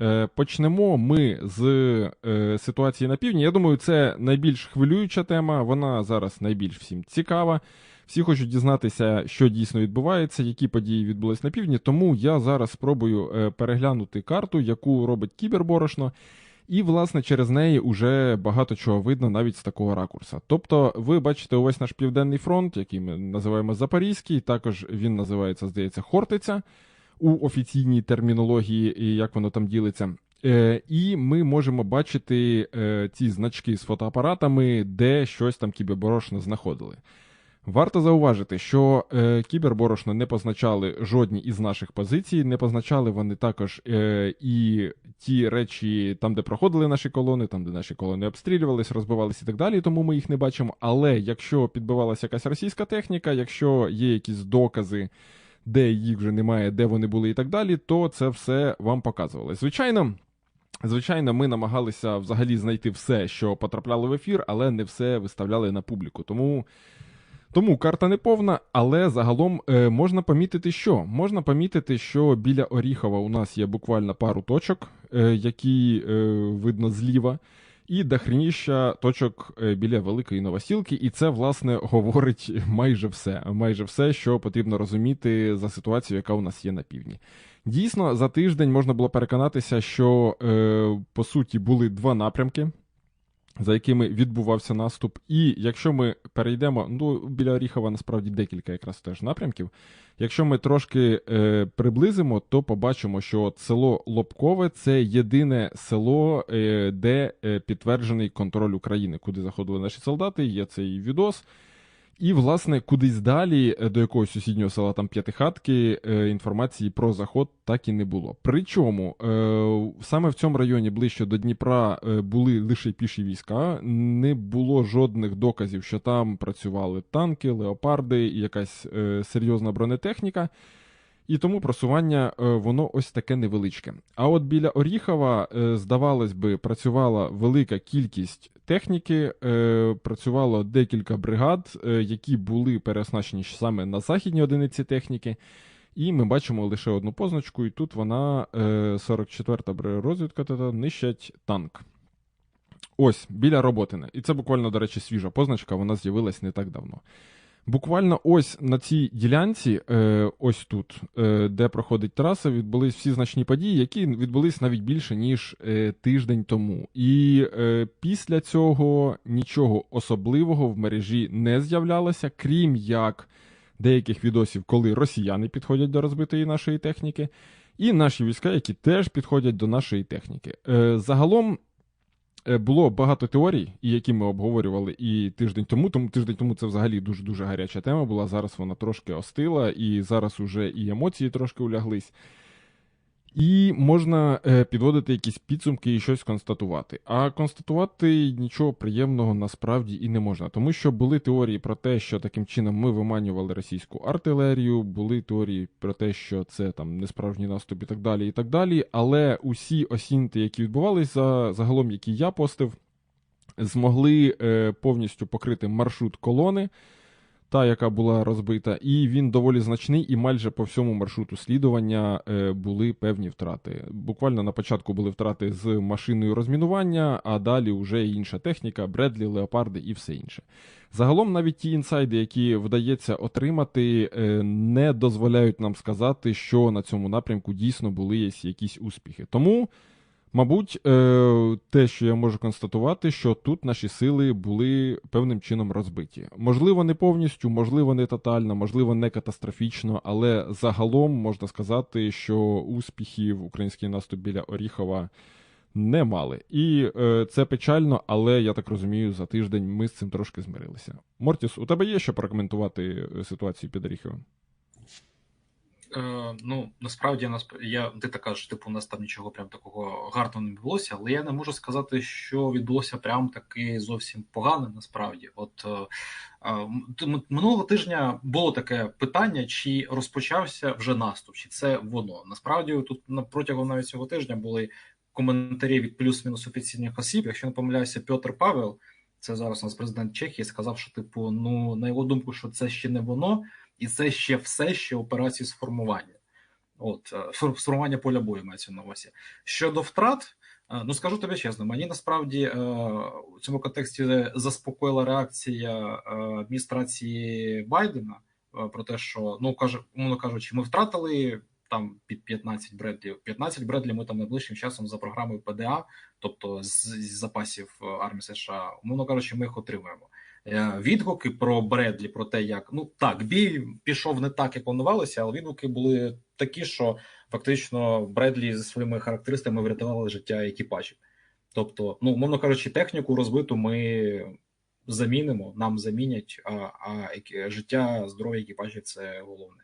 Е, почнемо ми з е, ситуації на півдні. Я думаю, це найбільш хвилююча тема. Вона зараз найбільш всім цікава. Всі хочуть дізнатися, що дійсно відбувається, які події відбулись на півдні. Тому я зараз спробую е, переглянути карту, яку робить кіберборошно. І, власне, через неї вже багато чого видно навіть з такого ракурса. Тобто, ви бачите увесь наш південний фронт, який ми називаємо Запорізький, також він називається, здається, Хортиця у офіційній термінології, і як воно там ділиться. Е, І ми можемо бачити е, ці значки з фотоапаратами, де щось там кіберборошно знаходили. Варто зауважити, що е, кіберборошно не позначали жодні із наших позицій, не позначали вони також е, і ті речі, там, де проходили наші колони, там, де наші колони обстрілювались, розбивались і так далі, тому ми їх не бачимо. Але якщо підбивалася якась російська техніка, якщо є якісь докази, де їх вже немає, де вони були і так далі, то це все вам показували. Звичайно. Звичайно, ми намагалися взагалі знайти все, що потрапляло в ефір, але не все виставляли на публіку. Тому тому карта не повна, але загалом е, можна помітити, що можна помітити, що біля Оріхова у нас є буквально пару точок, е, які е, видно зліва, і дохрініща точок е, біля Великої Новосілки. І це, власне, говорить майже все. Майже все, що потрібно розуміти за ситуацію, яка у нас є на півдні. Дійсно, за тиждень можна було переконатися, що е, по суті були два напрямки за якими відбувався наступ. І якщо ми перейдемо, ну біля Оріхова насправді декілька якраз теж напрямків. Якщо ми трошки е, приблизимо, то побачимо, що село Лобкове це єдине село, е, де е, підтверджений контроль України, куди заходили наші солдати. Є цей відос. І, власне, кудись далі е, до якогось сусіднього села там п'ятихатки е, інформації про заход так і не було. Причому е, саме в цьому районі ближче до Дніпра були лише піші війська, не було жодних доказів, що там працювали танки, леопарди і якась серйозна бронетехніка. І тому просування воно ось таке невеличке. А от біля Оріхова, здавалось би, працювала велика кількість техніки е, працювало декілька бригад, е, які були переоснащені саме на західній одиниці техніки. І ми бачимо лише одну позначку, і тут вона е, 44-та розвідка та нищать танк. Ось, біля роботини. І це буквально, до речі, свіжа позначка, вона з'явилась не так давно. Буквально ось на цій ділянці, е, ось тут, е, де проходить траса, відбулись всі значні події, які відбулись навіть більше ніж е, тиждень тому. І після цього нічого особливого в мережі не з'являлося, крім як деяких відосів, коли росіяни підходять до розбитої нашої техніки, і наші війська, які теж підходять до нашої техніки. Загалом. Е, було багато теорій, і які ми обговорювали і тиждень тому. Тому тиждень тому це взагалі дуже дуже гаряча тема була. Зараз вона трошки остила, і зараз уже і емоції трошки уляглись. І можна е, підводити якісь підсумки і щось констатувати. А констатувати нічого приємного насправді і не можна, тому що були теорії про те, що таким чином ми виманювали російську артилерію, були теорії про те, що це там несправжній наступ і так далі. і так далі. Але усі осінти, які відбувалися, загалом, які я постив, змогли е, повністю покрити маршрут колони та, яка була розбита, і він доволі значний, і майже по всьому маршруту слідування е, були певні втрати. Буквально на початку були втрати з машиною розмінування, а далі вже інша техніка, Бредлі, Леопарди і все інше. Загалом, навіть ті інсайди, які вдається отримати, е, не дозволяють нам сказати, що на цьому напрямку дійсно були якісь успіхи. Тому. Мабуть, е, те, що я можу констатувати, що тут наші сили були певним чином розбиті. Можливо, не повністю, можливо, не тотально, можливо, не катастрофічно, але загалом можна сказати, що успіхів український наступ біля Оріхова не мали. І е, це печально, але я так розумію, за тиждень ми з цим трошки змирилися. Мортіс, у тебе є що прокоментувати ситуацію під Оріховим? Е, ну насправді нас я ти так кажеш, типу, у нас там нічого прям такого гарного не відбулося, але я не можу сказати, що відбулося прям таки зовсім погано. Насправді, от е, е, минулого тижня було таке питання, чи розпочався вже наступ, чи це воно насправді тут протягом навіть цього тижня були коментарі від плюс-мінус офіційних осіб. Якщо не помиляюся, Петр Павел, це зараз у нас президент Чехії, сказав, що типу, ну на його думку, що це ще не воно і це ще все ще операції з формування. От е, сформування поля бою мається на увазі. Щодо втрат, е, ну скажу тобі чесно, мені насправді е, у цьому контексті заспокоїла реакція адміністрації Байдена про те, що ну каже, умовно кажучи, ми втратили там під 15 бредлів. 15 бредлі ми там найближчим часом за програмою ПДА, тобто з, з запасів армії США, умовно кажучи, ми їх отримуємо. Е, відгуки про Бредлі, про те, як ну так, бій пішов не так, як планувалося, але відгуки були такі, що фактично Бредлі зі своїми характеристиками врятували життя екіпажів. Тобто, ну мовно кажучи, техніку розбиту ми замінимо, нам замінять, а а життя здоров'я екіпажів це головне.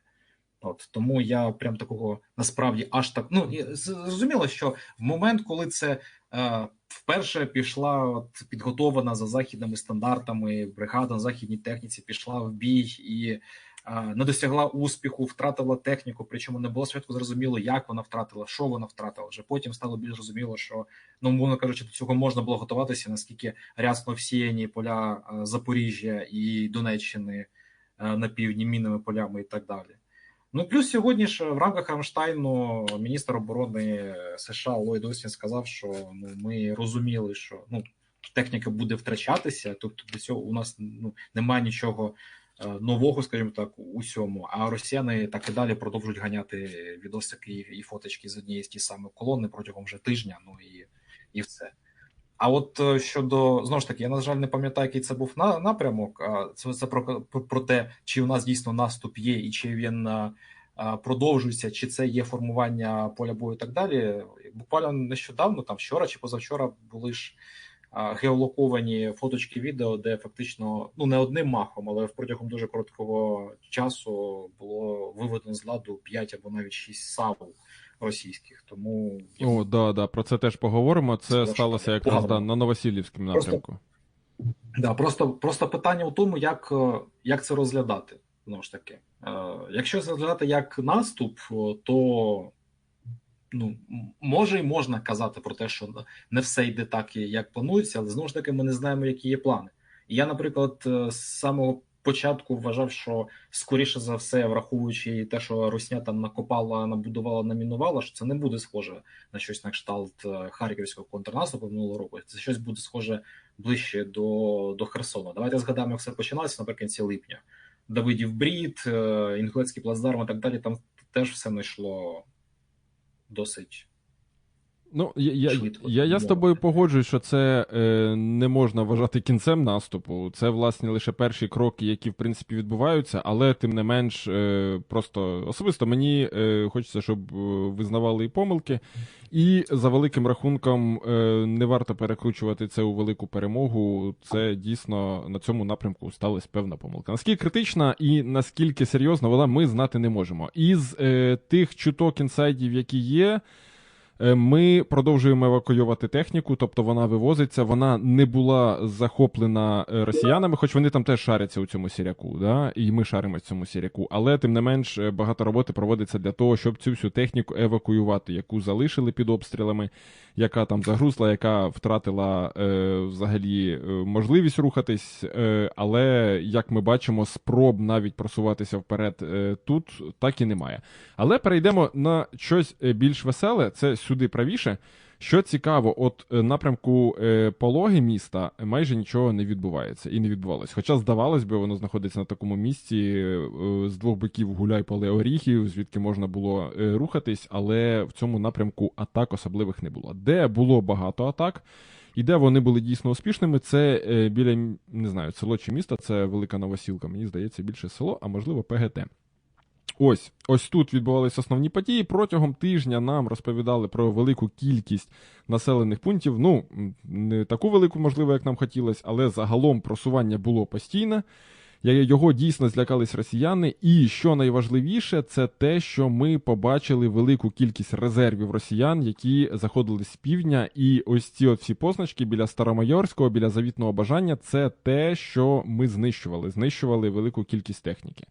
От тому я прям такого насправді аж так. Ну зрозуміло, що в момент, коли це е, вперше пішла от, підготована за західними стандартами, бригада на західній техніці пішла в бій і е, не досягла успіху, втратила техніку. Причому не було святку зрозуміло, як вона втратила, що вона втратила. Вже потім стало більш зрозуміло, що ну мовно кажучи, до цього можна було готуватися, наскільки рясно всіяні поля Запоріжжя і Донеччини е, на півдні мінними полями і так далі. Ну плюс сьогодні ж в рамках Рамштайну міністр оборони США Ллойд Остін сказав, що ну ми розуміли, що ну техніка буде втрачатися, тобто до цього у нас ну немає нічого е, нового, скажімо так, у цьому. А росіяни так і далі продовжують ганяти відосики і фоточки з однієї з ті самої колони протягом вже тижня. Ну і, і все. А от е, щодо знову ж таки, я на жаль не пам'ятаю, який це був на, напрямок. Це це про, про те, чи у нас дійсно наступ є, і чи він а, продовжується, чи це є формування поля бою і так далі. Буквально нещодавно, там вчора чи позавчора, були ж геолоковані фоточки відео, де фактично ну не одним махом, але протягом дуже короткого часу було виведено з ладу 5 або навіть 6 САВ російських. Тому О, да, да, про це теж поговоримо. Це сталося якраз да, на Новосілівському напрямку. Просто, да, просто просто питання в тому, як е, як це розглядати. Знову ж таки, е, якщо розглядати як наступ, то ну може і можна казати про те, що не все йде так, як планується, але знову ж таки, ми не знаємо, які є плани. І я, наприклад, е, з самого Спочатку вважав, що скоріше за все, враховуючи те, що Росня там накопала, набудувала, намінувала, що це не буде схоже на щось на кшталт е, харківського контрнаступу минулого року. Це щось буде схоже ближче до до Херсона. Давайте згадаємо, як все починалося наприкінці липня. Давидів Брід, е, Інгулецький плацдарм і так далі. Там теж все не досить Ну, я я, я, я з тобою погоджуюсь, що це е, не можна вважати кінцем наступу. Це, власне, лише перші кроки, які в принципі відбуваються, але тим не менш, е, просто особисто мені е, хочеться, щоб е, визнавали і помилки. І за великим рахунком е, не варто перекручувати це у велику перемогу. Це дійсно на цьому напрямку сталася певна помилка. Наскільки критична і наскільки серйозна вона, ми знати не можемо. Із е, тих чуток інсайдів, які є. Е, ми продовжуємо евакуювати техніку, тобто вона вивозиться, вона не була захоплена е, росіянами, хоч вони там теж шаряться у цьому сіряку, да? і ми шаримо в цьому сіряку. Але тим не менш е, багато роботи проводиться для того, щоб цю всю техніку евакуювати, яку залишили під обстрілами, яка там загрузла, яка втратила е, взагалі можливість рухатись. Е, але як ми бачимо, спроб навіть просуватися вперед е, тут так і немає. Але перейдемо на щось більш веселе. Це сюди правіше. Що цікаво, от е, напрямку е, пологи міста майже нічого не відбувається і не відбувалось. Хоча, здавалось би, воно знаходиться на такому місці е, з двох боків гуляй поле оріхів, звідки можна було рухатись, але в цьому напрямку атак особливих не було. Де було багато атак, і де вони були дійсно успішними, це біля не знаю, село чи міста, це велика новосілка. Мені здається, більше село, а можливо ПГТ. Ось ось тут відбувалися основні події. Протягом тижня нам розповідали про велику кількість населених пунктів. Ну, не таку велику, можливо, як нам хотілося, але загалом просування було постійне. Його дійсно злякались росіяни. І що найважливіше, це те, що ми побачили велику кількість резервів росіян, які заходили з півдня. І ось ці от всі позначки біля Старомайорського, біля завітного бажання це те, що ми знищували. Знищували велику кількість техніки.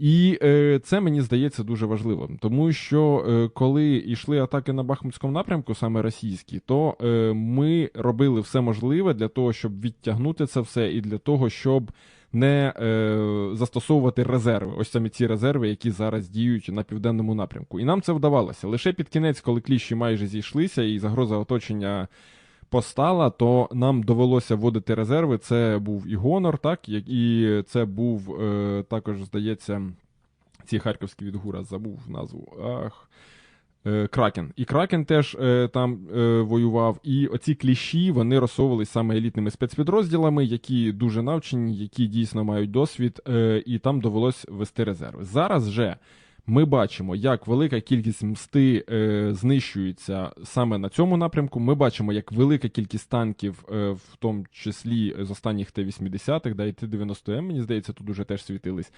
І е, це мені здається дуже важливим, тому що е, коли йшли атаки на Бахмутському напрямку, саме російські, то е, ми робили все можливе для того, щоб відтягнути це все, і для того, щоб не е, застосовувати резерви. Ось саме ці резерви, які зараз діють на південному напрямку. І нам це вдавалося. Лише під кінець, коли кліщі майже зійшлися, і загроза оточення постала, то нам довелося вводити резерви. Це був і гонор, так і це був е, також, здається, ці харківські від ГУРа забув назву. Ах. Е, Кракен. І Кракен теж е, там е, воював. І оці кліщі вони розсовувались саме елітними спецпідрозділами, які дуже навчені, які дійсно мають досвід, е, і там довелось вести резерви. Зараз же ми бачимо, як велика кількість мсти е, знищується саме на цьому напрямку. Ми бачимо, як велика кількість танків, е, в тому числі з останніх Т-80-х, да, і Т-90М, мені здається, тут уже теж світились.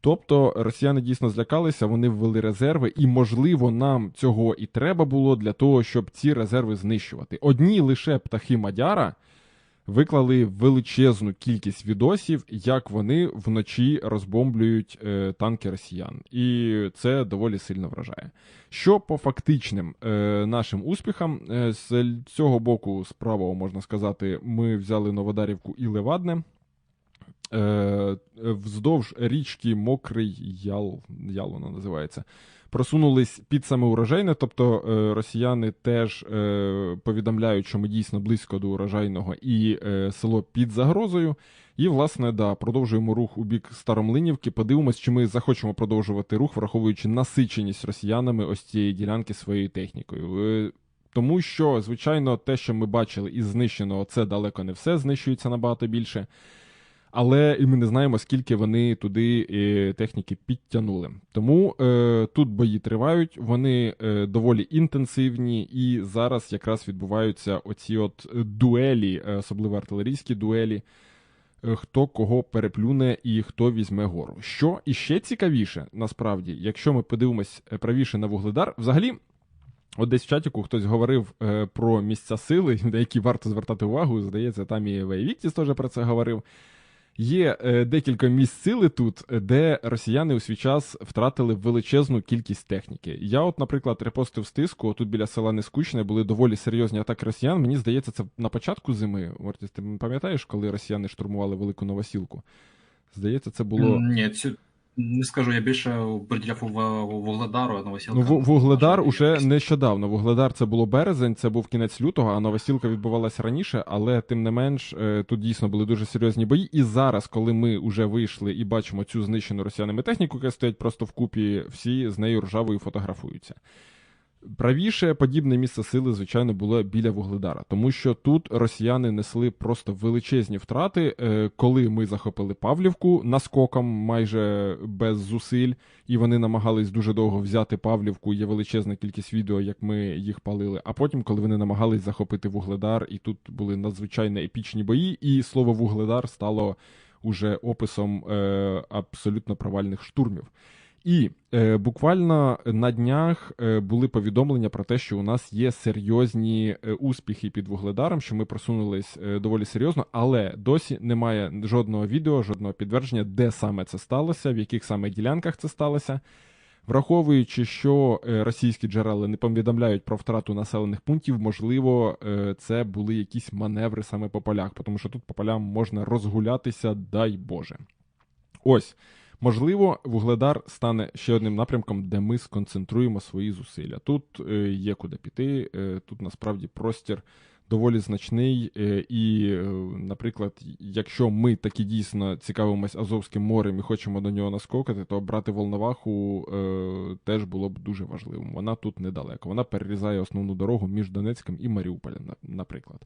Тобто росіяни дійсно злякалися, вони ввели резерви, і, можливо, нам цього і треба було для того, щоб ці резерви знищувати. Одні лише птахи Мадяра виклали величезну кількість відосів, як вони вночі розбомблюють е, танки росіян. І це доволі сильно вражає. Що по фактичним е, нашим успіхам, е, з цього боку, з правого можна сказати, ми взяли Новодарівку і Левадне. Е, вздовж річки Мокрий Ял, Ял вона називається. Просунулись під саме урожайне, тобто е, росіяни теж е, повідомляють, що ми дійсно близько до урожайного і е, село під загрозою. І, власне, да, продовжуємо рух у бік Старомлинівки. Подивимось, чи ми захочемо продовжувати рух, враховуючи насиченість росіянами ось цієї ділянки своєю технікою. Тому що, звичайно, те, що ми бачили із знищеного, це далеко не все знищується набагато більше але і ми не знаємо, скільки вони туди е, техніки підтягнули. Тому е, тут бої тривають, вони е, доволі інтенсивні, і зараз якраз відбуваються оці от дуелі, е, особливо артилерійські дуелі. Е, хто кого переплюне і хто візьме гору. Що іще цікавіше, насправді, якщо ми подивимось правіше на вугледар, взагалі, от десь в чатіку хтось говорив е, про місця сили, на які варто звертати увагу. Здається, там і Вейвіктіс теж про це говорив. Є е, декілька місць сили тут, де росіяни у свій час втратили величезну кількість техніки. Я, от, наприклад, репостив стиску, тут біля села Нескучне були доволі серйозні атаки росіян. Мені здається, це на початку зими. Мортіс, ти пам'ятаєш, коли росіяни штурмували велику новосілку? Здається, це було. Ні, цю не скажу, я більше приділяв Вугледару, а Новосілка... Ну, Вугледар уже нещодавно. Вугледар це було березень, це був кінець лютого, а Новосілка відбувалася раніше, але тим не менш е, тут дійсно були дуже серйозні бої. І зараз, коли ми вже вийшли і бачимо цю знищену росіянами техніку, яка стоять просто вкупі, всі з нею ржавою фотографуються. Правіше подібне місце сили, звичайно, було біля Вугледара, тому що тут росіяни несли просто величезні втрати, е, коли ми захопили Павлівку наскоком майже без зусиль, і вони намагались дуже довго взяти Павлівку. Є величезна кількість відео, як ми їх палили. А потім, коли вони намагались захопити Вугледар, і тут були надзвичайно епічні бої, і слово Вугледар стало уже описом е, абсолютно провальних штурмів. І е, буквально на днях е, були повідомлення про те, що у нас є серйозні е, успіхи під вугледаром, що ми просунулись е, доволі серйозно, але досі немає жодного відео, жодного підтвердження, де саме це сталося, в яких саме ділянках це сталося. Враховуючи, що російські джерела не повідомляють про втрату населених пунктів, можливо, це були якісь маневри саме по полях, тому що тут по полям можна розгулятися, дай Боже. Ось. Можливо, вугледар стане ще одним напрямком, де ми сконцентруємо свої зусилля. Тут е, є куди піти, е, тут насправді простір доволі значний. Е, і, наприклад, якщо ми таки дійсно цікавимось Азовським морем і хочемо до нього наскокати, то брати Волноваху теж було б дуже важливим. Вона тут недалеко. Вона перерізає основну дорогу між Донецьком і Маріуполем, наприклад.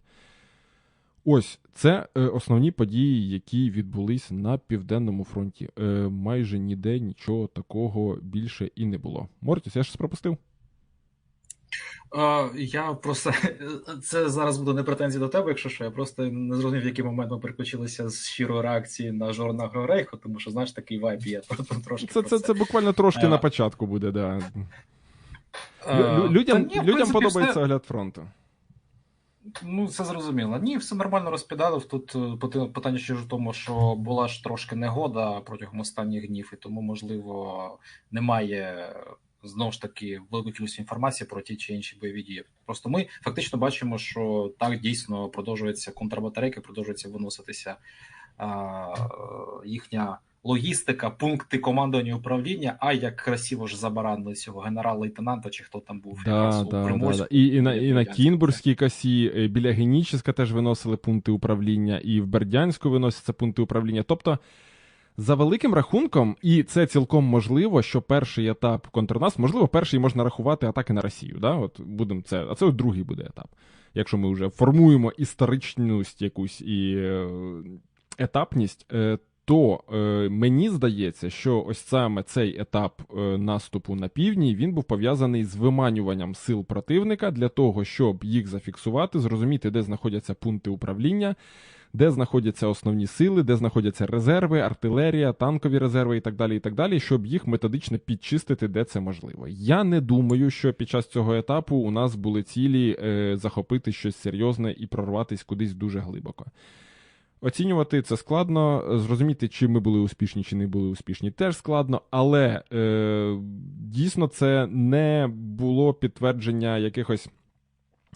Ось це е, основні події, які відбулись на південному фронті. Е, майже ніде нічого такого більше і не було. Мортіс, я щось пропустив? Uh, я просто це зараз буде не претензії до тебе, якщо що. Я просто не зрозумів, в який момент ми переключилися з щирої реакції на жорна Грорейху, тому що знаєш такий вайб є трошки. Це це, це буквально трошки на початку буде, да. Людям, людям принципі, подобається огляд фронту. Ну, це зрозуміло. Ні, все нормально розпідалив. Тут е, питання ще в тому, що була ж трошки негода протягом останніх днів, і тому, можливо, немає знову ж таки великої кількості інформації про ті чи інші бойові дії. Просто ми фактично бачимо, що так дійсно продовжується контрбатарейки, продовжується виноситися а, їхня логістика, пункти командування і управління. А як красиво ж забаранили цього генерал-лейтенанта, чи хто там був якраз Да, у да, да, Приморську. да. І, і, на, і на Кінбурзькій косі, е, біля Геніческа теж виносили пункти управління, і в Бердянську виносяться пункти управління. Тобто, за великим рахунком, і це цілком можливо, що перший етап контрнаступу, можливо, перший можна рахувати атаки на Росію. Да? От будем це, а це от другий буде етап. Якщо ми вже формуємо історичність якусь і е, етапність, е, то е, мені здається, що ось саме цей етап е, наступу на півдні він був пов'язаний з виманюванням сил противника для того, щоб їх зафіксувати, зрозуміти, де знаходяться пункти управління, де знаходяться основні сили, де знаходяться резерви, артилерія, танкові резерви і так далі, і так далі, щоб їх методично підчистити, де це можливо. Я не думаю, що під час цього етапу у нас були цілі е, захопити щось серйозне і прорватися кудись дуже глибоко. Оцінювати це складно, зрозуміти, чи ми були успішні, чи не були успішні, теж складно, але е, дійсно це не було підтвердження якихось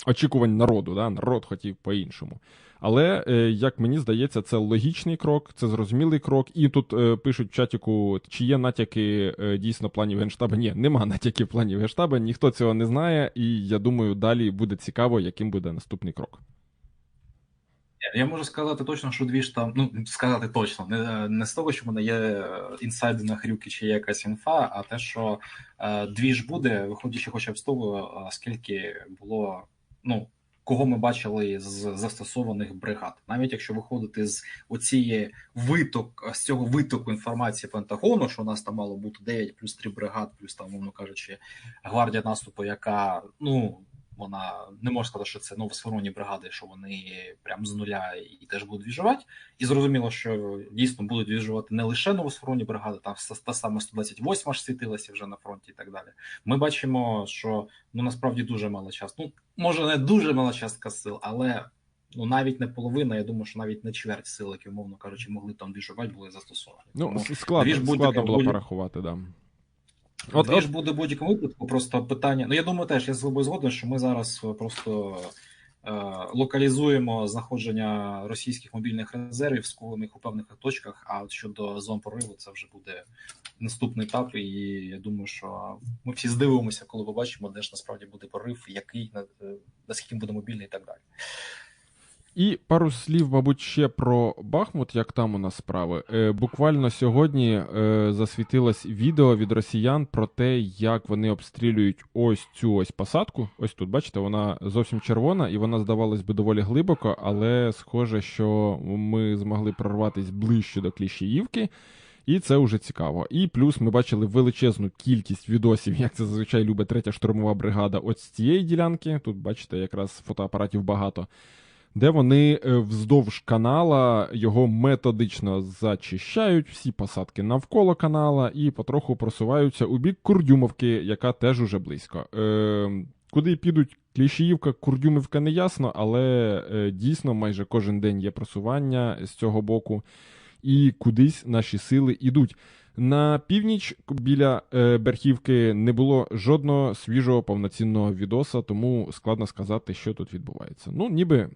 очікувань народу. Да? Народ хотів по-іншому. Але, е, як мені здається, це логічний крок, це зрозумілий крок. І тут е, пишуть в чатіку, чи є натяки е, дійсно планів генштабу. Ні, нема натяків планів генштабу, ніхто цього не знає, і я думаю, далі буде цікаво, яким буде наступний крок. Я можу сказати точно, що дві ж там, ну сказати точно, не, не з того, що в мене є е, інсайди на хрюки чи є якась інфа, а те, що е, дві ж буде, виходячи хоча б з того, е, скільки було, ну кого ми бачили з застосованих бригад, навіть якщо виходити з оцієї виток з цього витоку інформації Пентагону, що у нас там мало бути 9 плюс 3 бригад, плюс там, мовно кажучи, гвардія наступу, яка ну вона не можна сказати, що це новосформовані бригади, що вони прям з нуля і теж будуть двіжувати. І зрозуміло, що дійсно будуть двіжувати не лише новосформовані бригади, там та сама 128 ж світилася вже на фронті і так далі. Ми бачимо, що ну насправді дуже мало часу. Ну може не дуже мала частка сил, але ну навіть не половина. Я думаю, що навіть не чверть сил, які умовно кажучи, могли там двіжувати, були застосовані. Ну, складно, складно було будь- порахувати, да. От, От, ж от, буде в будь-якому випадку. Просто питання. Ну я думаю, теж я з тобою згоден, що ми зараз е, просто е, локалізуємо знаходження російських мобільних резервів скованих у певних точках. А от щодо зон прориву, це вже буде наступний етап. І я думаю, що ми всі здивуємося, коли побачимо, де ж насправді буде прорив, який на- е, наскільки буде мобільний і так далі. І пару слів, мабуть, ще про Бахмут, як там у нас справи. Е, буквально сьогодні е, засвітилось відео від росіян про те, як вони обстрілюють ось цю ось посадку. Ось тут, бачите, вона зовсім червона, і вона здавалась би доволі глибоко, але схоже, що ми змогли прорватися ближче до Кліщіївки. І це вже цікаво. І плюс ми бачили величезну кількість відосів, як це зазвичай любить третя штурмова бригада. От з цієї ділянки. Тут бачите, якраз фотоапаратів багато де вони е, вздовж канала його методично зачищають, всі посадки навколо канала, і потроху просуваються у бік Курдюмовки, яка теж уже близько. Е, куди підуть Кліщіївка, Курдюмівка не ясно, але е, дійсно майже кожен день є просування з цього боку, і кудись наші сили йдуть. На північ біля е, Берхівки не було жодного свіжого повноцінного відоса, тому складно сказати, що тут відбувається. Ну, ніби